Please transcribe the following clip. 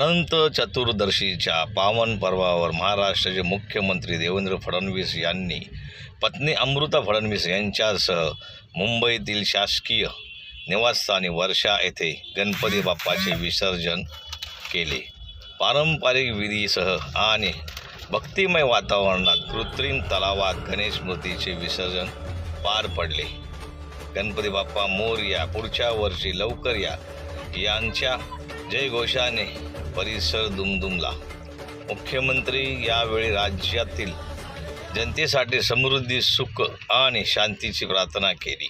अनंत चतुर्दशीच्या पावन पर्वावर महाराष्ट्राचे मुख्यमंत्री देवेंद्र फडणवीस यांनी पत्नी अमृता फडणवीस यांच्यासह मुंबईतील शासकीय निवासस्थानी वर्षा येथे गणपती बाप्पाचे विसर्जन केले. पारंपरिक विधीसह आणि भक्तिमय वातावरणात कृत्रिम तलावात गणेश मूर्तीचे विसर्जन पार पडले. गणपती बाप्पा मोरया पुढच्या वर्षी लवकर या. यांच्या जयघोषाने परिसर दुमदुमला. मुख्यमंत्री यावेळी राज्यातील जनतेसाठी समृद्धी सुख आणि शांतीची प्रार्थना केली.